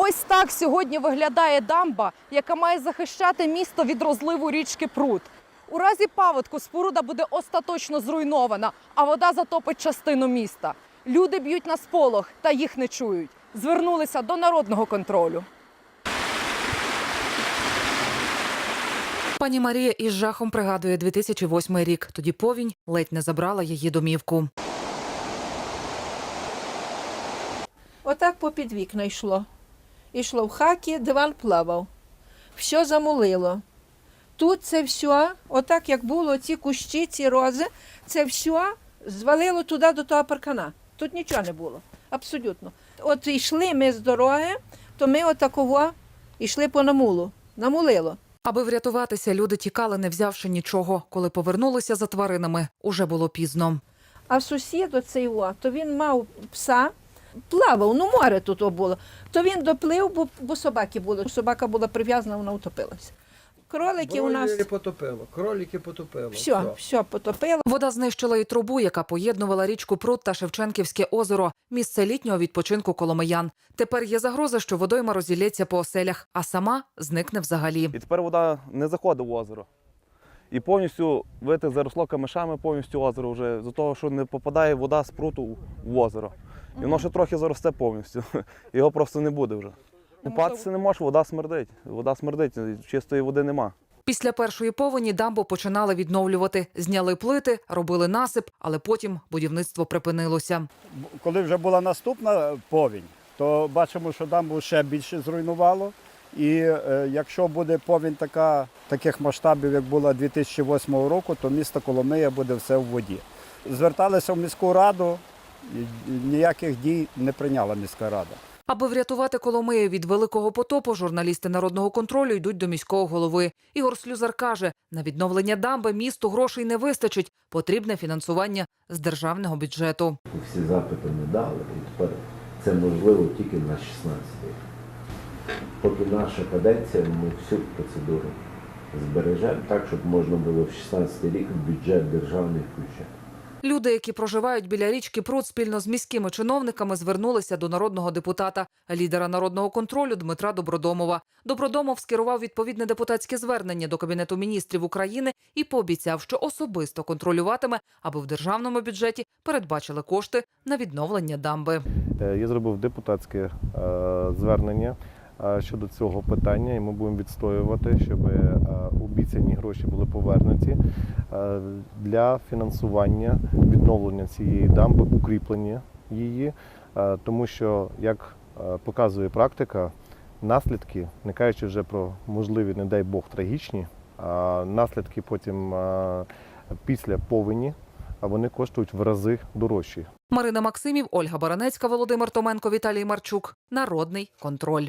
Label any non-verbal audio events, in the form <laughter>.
Ось так сьогодні виглядає дамба, яка має захищати місто від розливу річки Прут. У разі паводку споруда буде остаточно зруйнована, а вода затопить частину міста. Люди б'ють на сполох та їх не чують. Звернулися до народного контролю. Пані Марія із жахом пригадує 2008 рік. Тоді повінь ледь не забрала її домівку. Отак попід вікна йшло. Йшло в хакі, диван плавав. Все замулило. Тут це все, отак як було, ці кущі, ці рози, це все звалило туди до того паркана. Тут нічого не було. Абсолютно. От йшли ми з дороги, то ми отаково йшли по намулу. Намулило. Аби врятуватися, люди тікали, не взявши нічого. Коли повернулися за тваринами, уже було пізно. А сусід оцей то він мав пса, плавав, ну море тут було. То він доплив, бо, бо собаки були. Собака була прив'язана, вона утопилася. Кролики у нас потопило, кролики потопило. все, все потопило. Вода знищила і трубу, яка поєднувала річку Прут та Шевченківське озеро, місце літнього відпочинку коломиян. Тепер є загроза, що водойма розілється по оселях, а сама зникне взагалі. І тепер вода не заходить в озеро. І повністю вите заросло камишами повністю озеро вже з-за того, що не попадає вода з пруту в озеро. І воно ще трохи заросте повністю. <laughs> Його просто не буде вже. Купатися не можеш, вода смердить. Вода смердить, чистої води нема. Після першої повені дамбу починали відновлювати. Зняли плити, робили насип, але потім будівництво припинилося. коли вже була наступна повінь, то бачимо, що дамбу ще більше зруйнувало. І е, якщо буде повінь така, таких масштабів, як була 2008 року, то місто Коломия буде все в воді. Зверталися в міську раду, ніяких дій не прийняла міська рада. Аби врятувати Коломию від великого потопу, журналісти народного контролю йдуть до міського голови. Ігор Слюзар каже, на відновлення дамби місту грошей не вистачить. Потрібне фінансування з державного бюджету. Всі запити не дали, і тепер це можливо тільки на 16 рік. Поки наша каденція, ми всю процедуру збережемо так, щоб можна було в 16 рік в бюджет державний включати. Люди, які проживають біля річки Прут, спільно з міськими чиновниками звернулися до народного депутата, лідера народного контролю Дмитра Добродомова. Добродомов скерував відповідне депутатське звернення до кабінету міністрів України і пообіцяв, що особисто контролюватиме, аби в державному бюджеті передбачили кошти на відновлення дамби. Е, Я зробив депутатське е, звернення щодо цього питання, і ми будемо відстоювати, щоб е, обіцяні гроші були повернуті е, для фінансування відновлення цієї дамби, укріплення її, е, тому що, як показує практика, наслідки, не кажучи вже про можливі, не дай Бог, трагічні, а наслідки потім після повені, а вони коштують в рази дорожчі. Марина Максимів, Ольга Баранецька, Володимир Томенко, Віталій Марчук. Народний контроль.